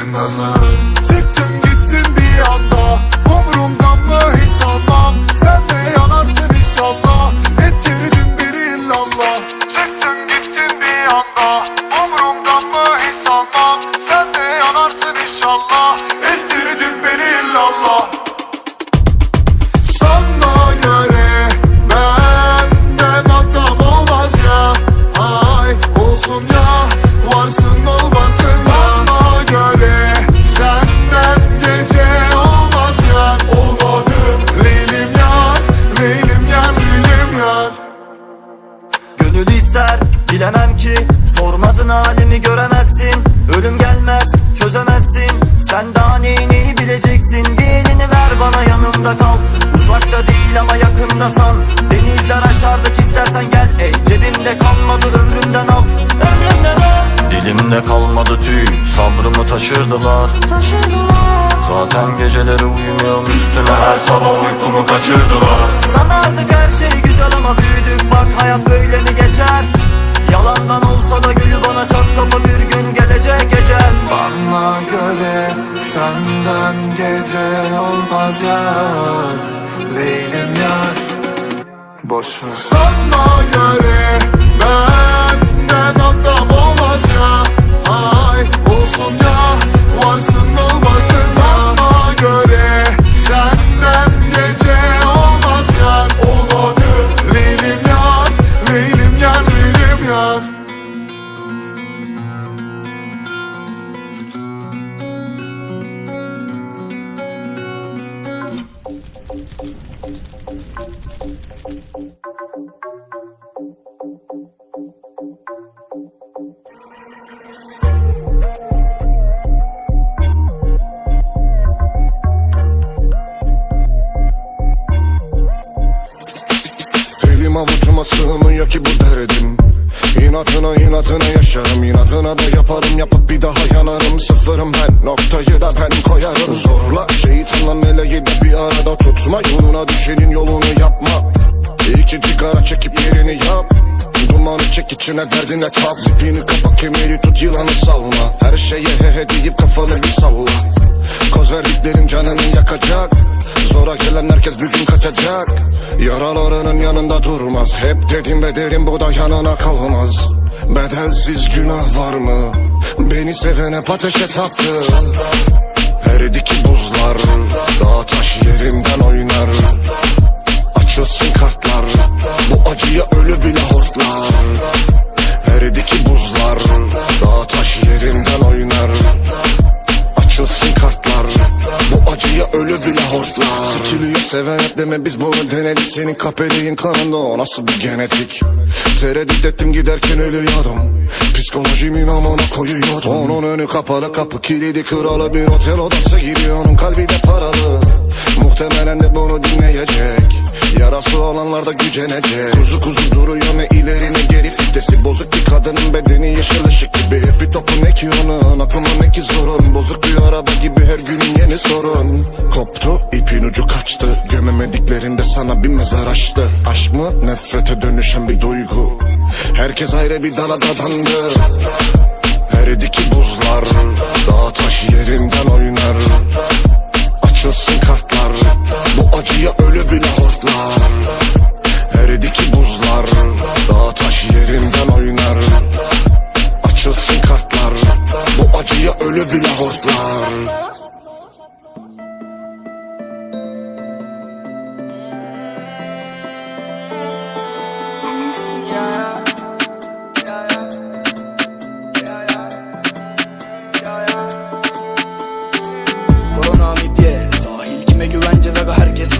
in my mind taşırdılar Zaten geceleri uyumuyorum üstüne Her sabah uykumu kaçırdılar. Sanardık her şey güzel ama büyüdük. Bak hayat böyle mi geçer? Yalandan olsa da gülü bana çat kapı bir gün gelecek ecel. Bana göre senden gece olmaz yar. Leylim yar. Boş ver Sana göre benden yaparım Yapıp bir daha yanarım. Sıfırım ben noktayı da ben koyarım. Zorla şeytanla meleği de bir arada tutma. Yoluna düşenin yolunu yapma. İki sigara çekip yerini yap. Dumanı çek içine derdine tak Zipini kapa kemeri tut yılanı salma. Her şeye he he deyip kafanı bir salla. Koz verdiklerin canını yakacak. Zora gelen herkes bir gün kaçacak. Yaralarının yanında durmaz. Hep dedim be derim bu da yanına kalmaz Bedelsiz günah var mı? Beni seven hep ateşe taktı Eridi ki buzlar Dağ taş yerinden oynar. Açılsın kartlar Bu acıya ölü bile hortlar. Eridi ki buzlar Dağ taş yerinden oynar. Açılsın ölü bile hortlar. Sikiliyor seven hep deme biz bunu denedik. Senin kapeliğin kanında o nasıl bir genetik? Tereddüt ettim giderken ölüyordum. Psikolojimin amına koyuyordum. Onun önü kapalı kapı kilidi kralı Bir otel odası gibi onun kalbi de paralı. Muhtemelen de bunu dinleyecek. Yarası olanlar da gücenecek. Kuzu kuzu duruyor ne ileri ne geri Ayrı bir dala dadandı. Eridi ki buzlar Dağ taş yerinden oynar. Açılsın kartlar Bu acıya ölü bile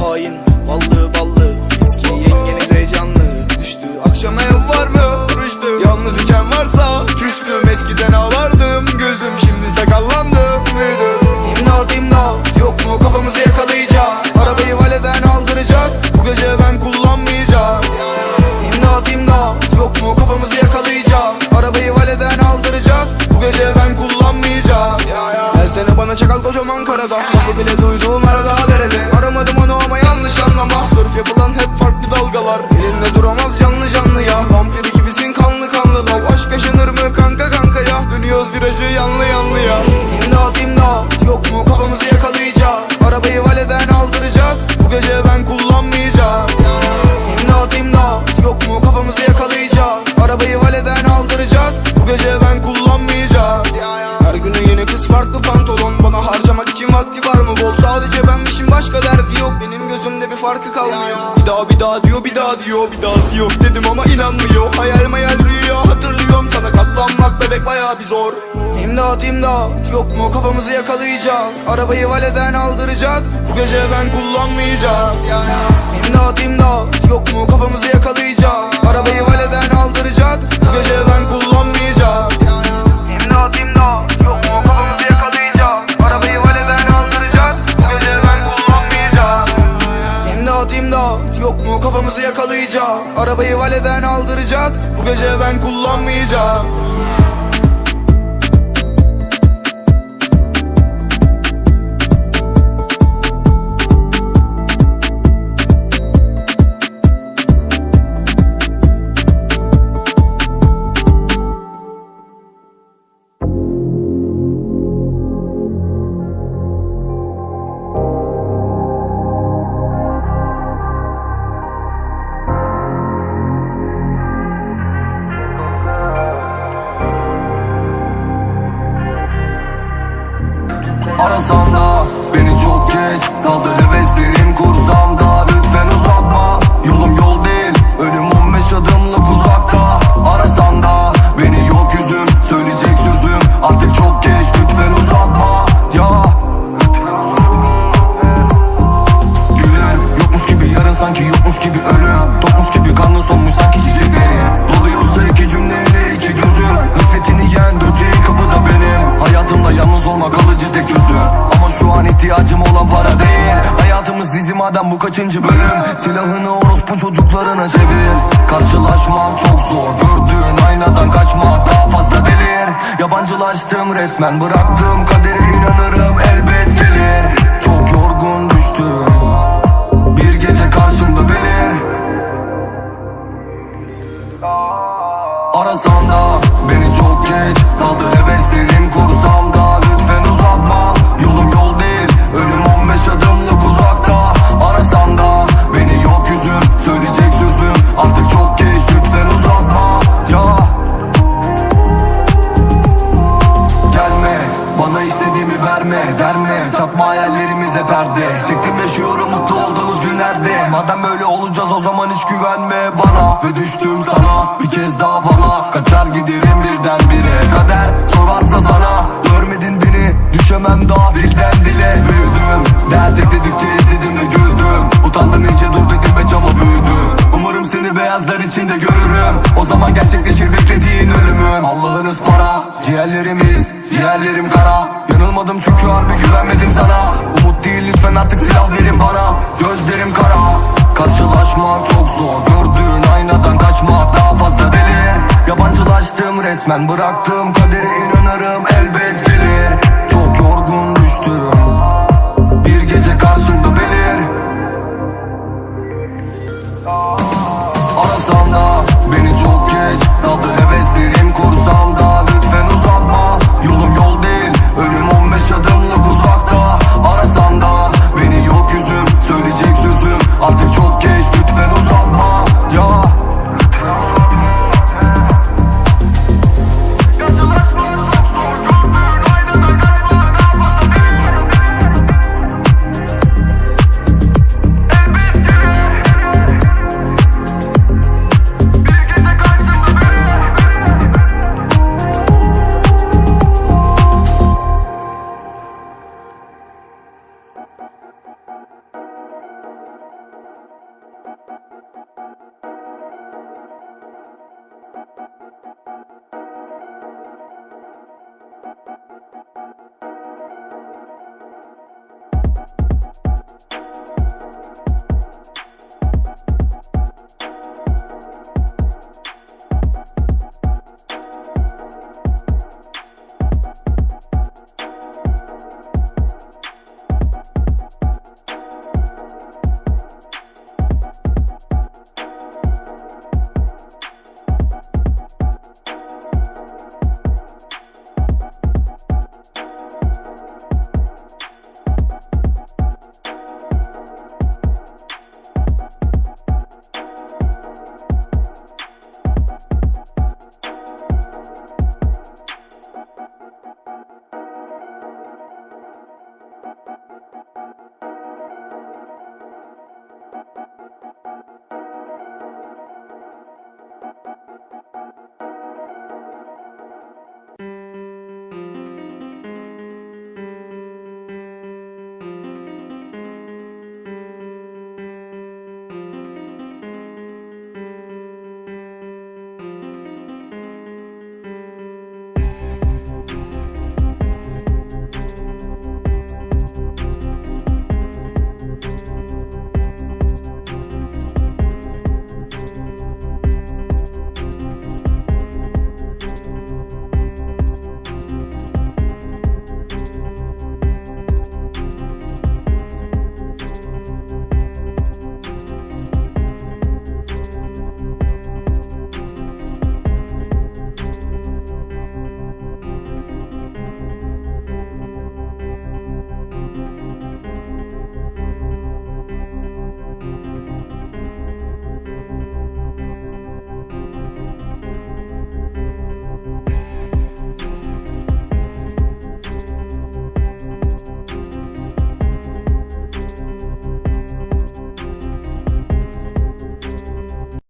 hain. Ballı ballı Eski yengeniz heyecanlı. Düştü akşam ev var mı? Rüştü. Yalnız içen varsa Küstüm. Eskiden ağlardım yanlı yanlıya İmdat imdat. Yok mu? Kafamızı yakalayacak. Arabayı valeden aldıracak. Bu gece ben kullanmayacağım. İmdat imdat. Yok mu? Kafamızı yakalayacak. Arabayı valeden aldıracak. Bu gece ben kullanmayacağım. Her günü yeni kız farklı pantolon. Bana harcamak için vakti var mı? Bol. Sadece benmişim. Başka derdi yok. Benim gözümde bir farkı kalmıyor. Bir daha bir daha diyor bir daha diyor. Bir dahası yok dedim ama inanmıyor. Hayal mayal rüya hatırlıyorum. Sana katlanmak bebek baya bir zor. İmdat imdat. Yok mu? Kafamızı yakalayacak. Arabayı valeden aldıracak. Bu gece ben kullanmayacağım. Ya, ya. İmdat imdat. Yok mu? Kafamızı yakalayacak. Arabayı valeden aldıracak. Bu gece ben kullanmayacağım. Arabayı valeden aldıracak. Bu gece ben kullanmayacağım madem bu kaçıncı bölüm? Silahını orospu çocuklarına çevir. Karşılaşmak çok zor. Gördüğün aynadan kaçmak daha fazla delir. Yabancılaştım resmen. Bıraktığım kadere inanırım. Elbet gelir istediğimi verme. Derme çakma hayallerimize perde. Çektim yaşıyorum mutlu olduğumuz günlerde. Madem böyle olacağız o zaman hiç güvenme bana. Ve düştüm sana bir kez daha bana. Kaçar giderim birdenbire Kader sorarsa sana Görmedin beni. Düşemem daha dilden dile. Büyüdüm dert dedikçe izledim ve güldüm. Utandım iyice dur dedim ve çaba büyüdüm. Umarım seni beyazlar içinde görürüm. O zaman gerçekleşir beklediğin ölümüm. Allah'ınız para ciğerlerimiz Ciğerlerim kara Yanılmadım çünkü harbi güvenmedim sana. Umut değil lütfen artık silah verin bana. Gözlerim kara Karşılaşmak çok zor. Gördüğün aynadan kaçmak daha fazla delir. Yabancılaştım resmen Bıraktığım kadere inanırım elbet gelir